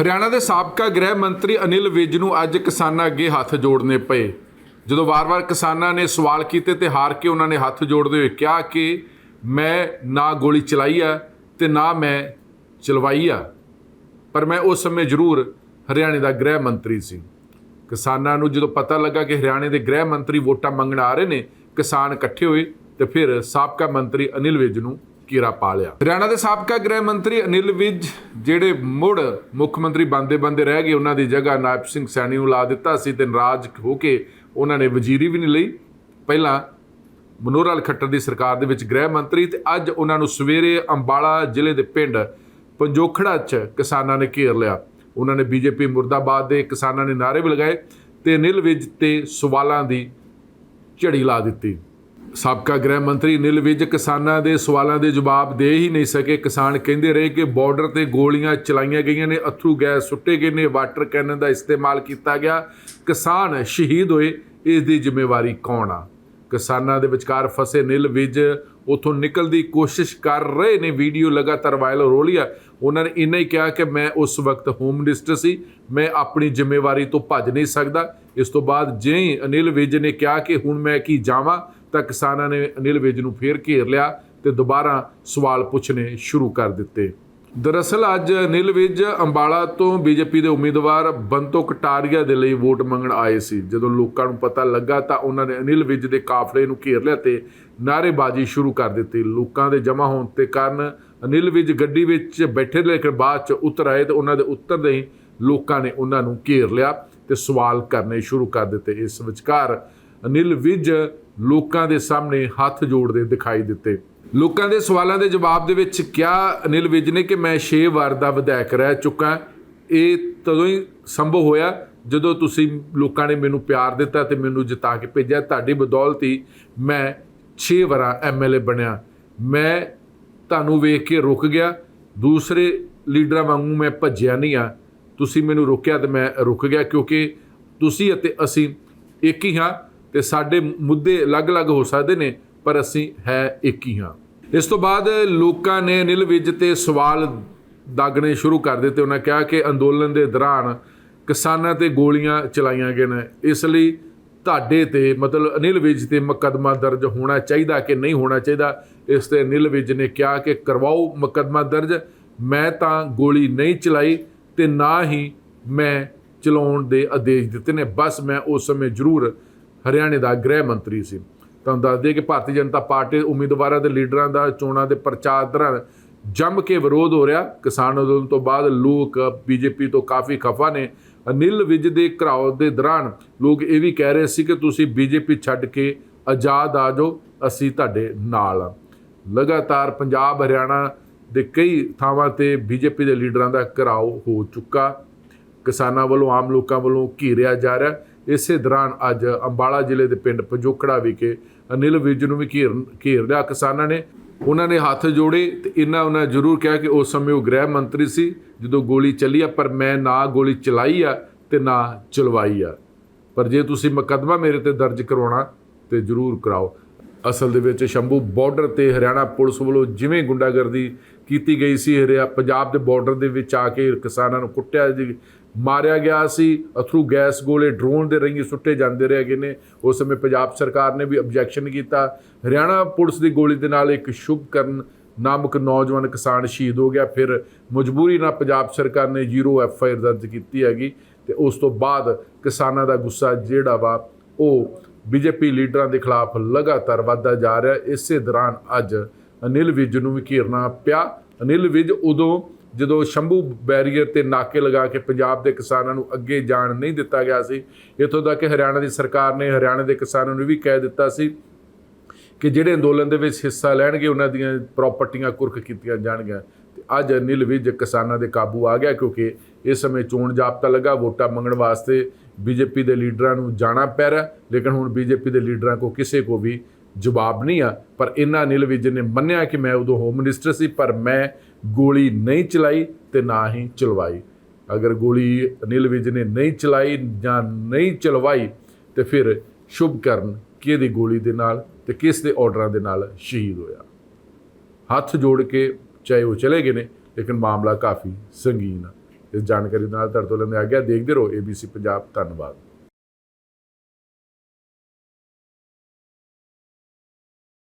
ਹਰਿਆਣਾ ਦੇ ਸਾਬਕਾ ਗ੍ਰਹਿ ਮੰਤਰੀ ਅਨਿਲ ਵਿਜ ਨੂੰ ਅੱਜ ਕਿਸਾਨਾਂ ਅੱਗੇ ਹੱਥ ਜੋੜਨੇ ਪਏ। ਜਦੋਂ ਵਾਰ-ਵਾਰ ਕਿਸਾਨਾਂ ਨੇ ਸਵਾਲ ਕੀਤੇ ਤੇ ਹਾਰ ਕੇ ਉਹਨਾਂ ਨੇ ਹੱਥ ਜੋੜਦੇ ਹੋਏ ਕਿਹਾ ਕਿ ਮੈਂ ਨਾ ਗੋਲੀ ਚਲਾਈ ਆ ਤੇ ਨਾ ਮੈਂ ਚਲਵਾਈ ਆ। ਪਰ ਮੈਂ ਉਸ ਸਮੇਂ ਜ਼ਰੂਰ ਹਰਿਆਣੇ ਦਾ ਗ੍ਰਹਿ ਮੰਤਰੀ ਸੀ। ਕਿਸਾਨਾਂ ਨੂੰ ਜਦੋਂ ਪਤਾ ਲੱਗਾ ਕਿ ਹਰਿਆਣੇ ਦੇ ਗ੍ਰਹਿ ਮੰਤਰੀ ਵੋਟਾਂ ਮੰਗਣ ਆ ਰਹੇ ਨੇ, ਕਿਸਾਨ ਇਕੱਠੇ ਹੋਏ ਤੇ ਫਿਰ ਸਾਬਕਾ ਮੰਤਰੀ ਅਨਿਲ ਵਿਜ ਨੂੰ ਕੀਰਾ ਪਾ ਲਿਆ। ਹਰਿਆਣਾ ਦੇ ਸਾਬਕਾ ਗ੍ਰਹਿ ਮੰਤਰੀ ਅਨਿਲ ਵਿਜ, ਜਿਹੜੇ ਮੁੜ ਮੁੱਖ ਮੰਤਰੀ ਬੰਦੇ ਬੰਦੇ ਰਹਿ ਗਏ, ਉਹਨਾਂ ਦੀ ਜਗ੍ਹਾ ਨਾਇਬ ਸਿੰਘ ਸੈਣੀ ਨੂੰ ਲਾ ਦਿੱਤਾ ਸੀ ਤੇ ਨਾਰਾਜ਼ ਹੋ ਕੇ ਉਹਨਾਂ ਨੇ ਵਜ਼ੀਰੀ ਵੀ ਨਹੀਂ ਲਈ। ਪਹਿਲਾਂ ਮਨੋਹਰ ਲਾਲ ਖੱਟਰ ਦੀ ਸਰਕਾਰ ਦੇ ਵਿੱਚ ਗ੍ਰਹਿ ਮੰਤਰੀ ਤੇ ਅੱਜ ਉਹਨਾਂ ਨੂੰ ਸਵੇਰੇ ਅੰਬਾਲਾ ਜ਼ਿਲ੍ਹੇ ਦੇ ਪਿੰਡ ਪੰਜੋਖੜਾ 'ਚ ਕਿਸਾਨਾਂ ਨੇ ਘੇਰ ਲਿਆ। ਉਹਨਾਂ ਨੇ ਬੀਜੇਪੀ ਮੁਰਦਾਬਾਦ ਦੇ ਕਿਸਾਨਾਂ ਨੇ ਨਾਅਰੇ ਵੀ ਲਗਾਏ ਤੇ ਅਨਿਲ ਵਿਜ ਤੇ ਸਵਾਲਾਂ ਦੀ ਝੜੀ ਲਾ ਦਿੱਤੀ। ਸਾਬਕਾ ਗ੍ਰਹਿ ਮੰਤਰੀ ਅਨਿਲ ਵਿਜ ਕਿਸਾਨਾਂ ਦੇ ਸਵਾਲਾਂ ਦੇ ਜਵਾਬ ਦੇ ਹੀ ਨਹੀਂ ਸਕੇ। ਕਿਸਾਨ ਕਹਿੰਦੇ ਰਹੇ ਕਿ ਬਾਰਡਰ ਤੇ ਗੋਲੀਆਂ ਚਲਾਈਆਂ ਗਈਆਂ ਨੇ, ਅਥਰੂ ਗੈਸ ਸੁੱਟੇ ਗਏ ਨੇ, ਵਾਟਰ ਕੈਨਨ ਦਾ ਇਸਤੇਮਾਲ ਕੀਤਾ ਗਿਆ। ਕਿਸਾਨ ਸ਼ਹੀਦ ਹੋਏ, ਇਸ ਦੀ ਜ਼ਿੰਮੇਵਾਰੀ ਕੌਣ ਆ? ਕਿਸਾਨਾਂ ਦੇ ਵਿਚਕਾਰ ਫਸੇ ਨਿਲ ਵਿਜ ਉਥੋਂ ਨਿਕਲਣ ਦੀ ਕੋਸ਼ਿਸ਼ ਕਰ ਰਹੇ ਨੇ, ਵੀਡੀਓ ਲਗਾਤਾਰ ਵਾਇਰਲ ਹੋ ਰਹੀ ਆ। ਉਹਨਾਂ ਨੇ ਇੰਨਾ ਹੀ ਕਿਹਾ ਕਿ ਮੈਂ ਉਸ ਵਕਤ ਹੋਮ ਮਿਨਿਸਟਰ ਸੀ, ਮੈਂ ਆਪਣੀ ਜ਼ਿੰਮੇਵਾਰੀ ਤੋਂ ਭੱਜ ਨਹੀਂ ਸਕਦਾ। ਇਸ ਤੋਂ ਬਾਅਦ ਜੇ ਹੀ ਅਨਿਲ ਵਿਜ ਨੇ ਕਿਹਾ ਕਿ ਹੁਣ ਮੈਂ ਕੀ ਜਾਵਾਂ ਤਾਂ ਕਿਸਾਨਾਂ ਨੇ ਅਨਿਲ ਵਿਜ ਨੂੰ ਫੇਰ ਘੇਰ ਲਿਆ ਤੇ ਦੁਬਾਰਾ ਸਵਾਲ ਪੁੱਛਣੇ ਸ਼ੁਰੂ ਕਰ ਦਿੱਤੇ। ਦਰਅਸਲ ਅੱਜ ਅਨਿਲ ਵਿਜ ਅੰਬਾਲਾ ਤੋਂ ਬੀਜੇਪੀ ਦੇ ਉਮੀਦਵਾਰ ਬੰਤੋ ਕਟਾਰੀਆ ਦੇ ਲਈ ਵੋਟ ਮੰਗਣ ਆਏ ਸੀ। ਜਦੋਂ ਲੋਕਾਂ ਨੂੰ ਪਤਾ ਲੱਗਾ ਤਾਂ ਉਹਨਾਂ ਨੇ ਅਨਿਲ ਵਿਜ ਦੇ ਕਾਫਲੇ ਨੂੰ ਘੇਰ ਲਿਆ ਤੇ ਨਾਅਰੇਬਾਜ਼ੀ ਸ਼ੁਰੂ ਕਰ ਦਿੱਤੀ। ਲੋਕਾਂ ਦੇ ਜਮ੍ਹਾਂ ਹੋਣ ਤੇ ਕਾਰਨ ਅਨਿਲ ਵਿਜ ਗੱਡੀ ਵਿੱਚ ਬੈਠੇ ਲੇਕਿਨ ਬਾਅਦ ਚ ਉਤਰ ਆਏ ਤੇ ਉਹਨਾਂ ਦੇ ਉੱਤਰਦੇ ਹੀ ਲੋਕਾਂ ਨੇ ਉਹਨਾਂ ਨੂੰ ਘੇਰ ਲਿਆ ਤੇ ਸਵਾਲ ਕਰਨੇ ਸ਼ੁਰੂ ਕਰ ਦਿੱਤੇ। ਇਸ ਵਿਚਕਾਰ ਅਨਿਲ ਵਿਜ ਲੋਕਾਂ ਦੇ ਸਾਹਮਣੇ ਹੱਥ ਜੋੜਦੇ ਦਿਖਾਈ ਦਿੱਤੇ। ਲੋਕਾਂ ਦੇ ਸਵਾਲਾਂ ਦੇ ਜਵਾਬ ਦੇ ਵਿੱਚ ਕਿਹਾ ਅਨਿਲ ਵਿਜ ਨੇ ਕਿ ਮੈਂ 6 ਵਾਰ ਦਾ ਵਿਧਾਇਕ ਰਹਿ ਚੁੱਕਾ ਇਹ ਤਦੋਂ ਹੀ ਸੰਭਵ ਹੋਇਆ ਜਦੋਂ ਤੁਸੀਂ ਲੋਕਾਂ ਨੇ ਮੈਨੂੰ ਪਿਆਰ ਦਿੱਤਾ ਤੇ ਮੈਨੂੰ ਜਿਤਾ ਕੇ ਭੇਜਿਆ। ਤੁਹਾਡੀ ਬਦੌਲਤ ਹੀ ਮੈਂ 6 ਵਾਰਾਂ ਐਮਐਲਏ ਬਣਿਆ। ਮੈਂ ਤੁਹਾਨੂੰ ਵੇਖ ਕੇ ਰੁਕ ਗਿਆ। ਦੂਸਰੇ ਲੀਡਰਾਂ ਵਾਂਗੂ ਮੈਂ ਭੱਜਿਆ ਨਹੀਂ ਆ ਤੁਸੀਂ ਮੈਨੂੰ ਰੋਕਿਆ ਤੇ ਮੈਂ ਰੁਕ ਗਿਆ ਕਿਉਂਕਿ ਤੁਸੀਂ ਅਤੇ ਅਸੀਂ ਇੱਕ ਹੀ ਹਾਂ। ਤੇ ਸਾਡੇ ਮੁੱਦੇ ਅਲੱਗ-ਅਲੱਗ ਹੋ ਸਕਦੇ ਨੇ, ਪਰ ਅਸੀਂ ਹੈ ਇੱਕ ਹੀ ਹਾਂ। ਇਸ ਤੋਂ ਬਾਅਦ ਲੋਕਾਂ ਨੇ ਅਨਿਲ ਵਿਜ ਤੇ ਸਵਾਲ ਦਾਗਣੇ ਸ਼ੁਰੂ ਕਰ ਦਿੱਤੇ। ਉਹਨਾਂ ਕਿਹਾ ਕਿ ਅੰਦੋਲਨ ਦੇ ਦੌਰਾਨ ਕਿਸਾਨਾਂ ਤੇ ਗੋਲੀਆਂ ਚਲਾਈਆਂ ਗਈਆਂ ਨੇ। ਇਸ ਲਈ ਤੁਹਾਡੇ ਤੇ ਮਤਲਬ ਅਨਿਲ ਵਿਜ ਤੇ ਮੁਕੱਦਮਾ ਦਰਜ ਹੋਣਾ ਚਾਹੀਦਾ ਕਿ ਨਹੀਂ ਹੋਣਾ ਚਾਹੀਦਾ? ਇਸ ਤੇ ਅਨਿਲ ਵਿਜ ਨੇ ਕਿਹਾ ਕਿ ਕਰਵਾਓ ਮੁਕੱਦਮਾ ਦਰਜ। ਮੈਂ ਤਾਂ ਗੋਲੀ ਨਹੀਂ ਚਲਾਈ ਤੇ ਨਾ ਹੀ ਮੈਂ ਚਲਾਉਣ ਦੇ ਆਦੇਸ਼ ਦਿੱਤੇ ਨੇ। ਬਸ ਮੈਂ ਉਸ ਸਮੇਂ ਜ਼ਰੂਰ ਹਰਿਆਣੇ ਦਾ ਗ੍ਰਹਿ ਮੰਤਰੀ ਸੀ। ਤੁਹਾਨੂੰ ਦੱਸ ਦਈਏ ਕਿ ਭਾਰਤੀ ਜਨਤਾ ਪਾਰਟੀ ਦੇ ਉਮੀਦਵਾਰਾਂ ਦੇ ਲੀਡਰਾਂ ਦਾ, ਚੋਣਾਂ ਦੇ ਪ੍ਰਚਾਰ ਦੌਰਾਨ ਜੰਮ ਕੇ ਵਿਰੋਧ ਹੋ ਰਿਹਾ। ਕਿਸਾਨ ਅੰਦੋਲਨ ਤੋਂ ਬਾਅਦ ਲੋਕ ਬੀਜੇਪੀ ਤੋਂ ਕਾਫੀ ਖਫਾ ਨੇ। ਅਨਿਲ ਵਿਜ ਦੇ ਘਰਾਓ ਦੇ ਦੌਰਾਨ ਲੋਕ ਇਹ ਵੀ ਕਹਿ ਰਹੇ ਸੀ ਕਿ ਤੁਸੀਂ ਬੀਜੇਪੀ ਛੱਡ ਕੇ ਆਜ਼ਾਦ ਆ ਜਾਓ, ਅਸੀਂ ਤੁਹਾਡੇ ਨਾਲ ਆ। ਲਗਾਤਾਰ ਪੰਜਾਬ, ਹਰਿਆਣਾ ਦੇ ਕਈ ਥਾਵਾਂ ਤੇ ਬੀਜੇਪੀ ਦੇ ਲੀਡਰਾਂ ਦਾ ਘਰਾਓ ਹੋ ਚੁੱਕਾ। ਕਿਸਾਨਾਂ ਵੱਲੋਂ, ਆਮ ਲੋਕਾਂ ਵੱਲੋਂ ਘੇਰਿਆ ਜਾ ਰਿਹਾ। ਇਸੇ ਦੌਰਾਨ ਅੱਜ ਅੰਬਾਲਾ ਜ਼ਿਲ੍ਹੇ ਦੇ ਪਿੰਡ ਪੰਜੋਕੜਾ ਵਿਖੇ ਅਨਿਲ ਵਿਜ ਨੂੰ ਵੀ ਘੇਰ ਘੇਰ ਲਿਆ ਕਿਸਾਨਾਂ ਨੇ ਉਹਨਾਂ ਨੇ ਹੱਥ ਜੋੜੇ ਤੇ ਇਹਨਾਂ ਉਹਨਾਂ ਜ਼ਰੂਰ ਕਿਹਾ ਕਿ ਉਸ ਸਮੇਂ ਉਹ ਗ੍ਰਹਿ ਮੰਤਰੀ ਸੀ, ਜਦੋਂ ਗੋਲੀ ਚੱਲੀ ਆ, ਪਰ ਮੈਂ ਨਾ ਗੋਲੀ ਚਲਾਈ ਆ ਤੇ ਨਾ ਚਲਵਾਈ ਆ। ਪਰ ਜੇ ਤੁਸੀਂ ਮੁਕੱਦਮਾ ਮੇਰੇ ਤੇ ਦਰਜ ਕਰਵਾਉਣਾ ਤੇ ਜ਼ਰੂਰ ਕਰਾਓ। ਅਸਲ ਦੇ ਵਿੱਚ ਸ਼ੰਭੂ ਬਾਰਡਰ ਤੇ ਹਰਿਆਣਾ ਪੁਲਿਸ ਵੱਲੋਂ ਜਿਵੇਂ ਗੁੰਡਾਗਰਦੀ ਕੀਤੀ ਗਈ ਸੀ, ਹਰਿਆ, ਪੰਜਾਬ ਦੇ ਬਾਰਡਰ ਦੇ ਵਿੱਚ ਆ ਕੇ ਕਿਸਾਨਾਂ ਨੂੰ ਕੁੱਟਿਆ ਜੀ ਮਾਰਿਆ ਗਿਆ ਸੀ। ਅਥਰੂ ਗੈਸ ਗੋਲੇ ਡਰੋਨ ਦੇ ਰੰਗੀ ਸੁੱਟੇ ਜਾਂਦੇ ਰਹੇ ਗਏ ਨੇ। ਉਸ ਸਮੇਂ ਪੰਜਾਬ ਸਰਕਾਰ ਨੇ ਵੀ ਆਬਜੈਕਸ਼ਨ ਕੀਤਾ। ਹਰਿਆਣਾ ਪੁਲਿਸ ਦੀ ਗੋਲੀ ਦੇ ਨਾਲ ਇੱਕ ਸ਼ੁਭਕਰਨ ਨਾਮਕ ਨੌਜਵਾਨ ਕਿਸਾਨ ਸ਼ਹੀਦ ਹੋ ਗਿਆ। ਫਿਰ ਮਜਬੂਰੀ ਨਾਲ ਪੰਜਾਬ ਸਰਕਾਰ ਨੇ ਜ਼ੀਰੋ ਐਫ ਆਈ ਆਰ ਦਰਜ ਕੀਤੀ ਹੈਗੀ ਤੇ ਉਸ ਤੋਂ ਬਾਅਦ ਕਿਸਾਨਾਂ ਦਾ ਗੁੱਸਾ ਜਿਹੜਾ ਵਾ, ਉਹ ਬੀਜੇਪੀ ਲੀਡਰਾਂ ਦੇ ਖਿਲਾਫ ਲਗਾਤਾਰ ਵੱਧਦਾ ਜਾ ਰਿਹਾ। ਇਸੇ ਦੌਰਾਨ ਅੱਜ ਅਨਿਲ ਵਿਜ ਨੂੰ ਵੀ ਘੇਰਨਾ ਪਿਆ। ਅਨਿਲ ਵਿਜ ਉਦੋਂ ਜਦੋਂ ਸ਼ੰਭੂ ਬੈਰੀਅਰ ਤੇ ਨਾਕੇ ਲਗਾ ਕੇ ਪੰਜਾਬ ਦੇ ਕਿਸਾਨਾਂ ਨੂੰ ਅੱਗੇ ਜਾਣ ਨਹੀਂ ਦਿੱਤਾ ਗਿਆ ਸੀ, ਇੱਥੋਂ ਤੱਕ ਕਿ ਹਰਿਆਣਾ ਦੀ ਸਰਕਾਰ ਨੇ ਹਰਿਆਣਾ ਦੇ ਕਿਸਾਨਾਂ ਨੂੰ ਵੀ ਕਹਿ ਦਿੱਤਾ ਸੀ ਕਿ ਜਿਹੜੇ ਅੰਦੋਲਨ ਦੇ ਵਿੱਚ ਹਿੱਸਾ ਲੈਣਗੇ, ਉਹਨਾਂ ਦੀਆਂ ਪ੍ਰਾਪਰਟੀਆਂ ਕੁਰਕ ਕੀਤੀਆਂ ਜਾਣਗੀਆਂ। ਤੇ ਅੱਜ ਅਨਿਲ ਵਿਜ ਕਿਸਾਨਾਂ ਦੇ ਕਾਬੂ ਆ ਗਿਆ ਕਿਉਂਕਿ ਇਸ ਸਮੇਂ ਚੋਣ ਜਾਬਤਾ ਲੱਗਾ, ਵੋਟਾਂ ਮੰਗਣ ਵਾਸਤੇ ਬੀਜੇਪੀ ਦੇ ਲੀਡਰਾਂ ਨੂੰ ਜਾਣਾ ਪੈ ਰਿਹਾ, ਲੇਕਿਨ ਹੁਣ ਬੀਜੇਪੀ ਦੇ ਲੀਡਰਾਂ ਕੋ ਕਿਸੇ ਕੋ ਵੀ ਜਵਾਬ ਨਹੀਂ ਆ, ਪਰ ਇਹਨਾਂ ਅਨਿਲ ਵਿਜੇ ਨੇ ਮੰਨਿਆ ਕਿ ਮੈਂ ਉਦੋਂ ਹੋਮ ਮਿਨਿਸਟਰ ਸੀ, ਪਰ ਮੈਂ ਗੋਲੀ ਨਹੀਂ ਚਲਾਈ ਤੇ ਨਾ ਹੀ ਚਲਵਾਈ। ਅਗਰ ਗੋਲੀ ਅਨਿਲ ਵਿਜ ਨੇ ਨਹੀਂ ਚਲਾਈ ਜਾਂ ਨਹੀਂ ਚਲਵਾਈ, ਤੇ ਫਿਰ ਸ਼ੁਭ ਕਰਨ ਕਿਹਦੀ ਗੋਲੀ ਦੇ ਨਾਲ ਤੇ ਕਿਸ ਦੇ ਆਰਡਰਾਂ ਦੇ ਨਾਲ ਸ਼ਹੀਦ ਹੋਇਆ। ਹੱਥ ਜੋੜ ਕੇ ਚਾਹੇ ਉਹ ਚਲੇ ਗਏ ਨੇ, ਲੇਕਿਨ ਮਾਮਲਾ ਕਾਫੀ ਸੰਗੀਨ ਆ। ਇਸ ਜਾਣਕਾਰੀ ਦੇ ਨਾਲ ਤੁਹਾਡੇ ਤੋਂ ਲੈਂਦੇ ਆ ਗਿਆ ਦੇਖਦੇ ਰਹੋ ABC ਪੰਜਾਬ ਧੰਨਵਾਦ।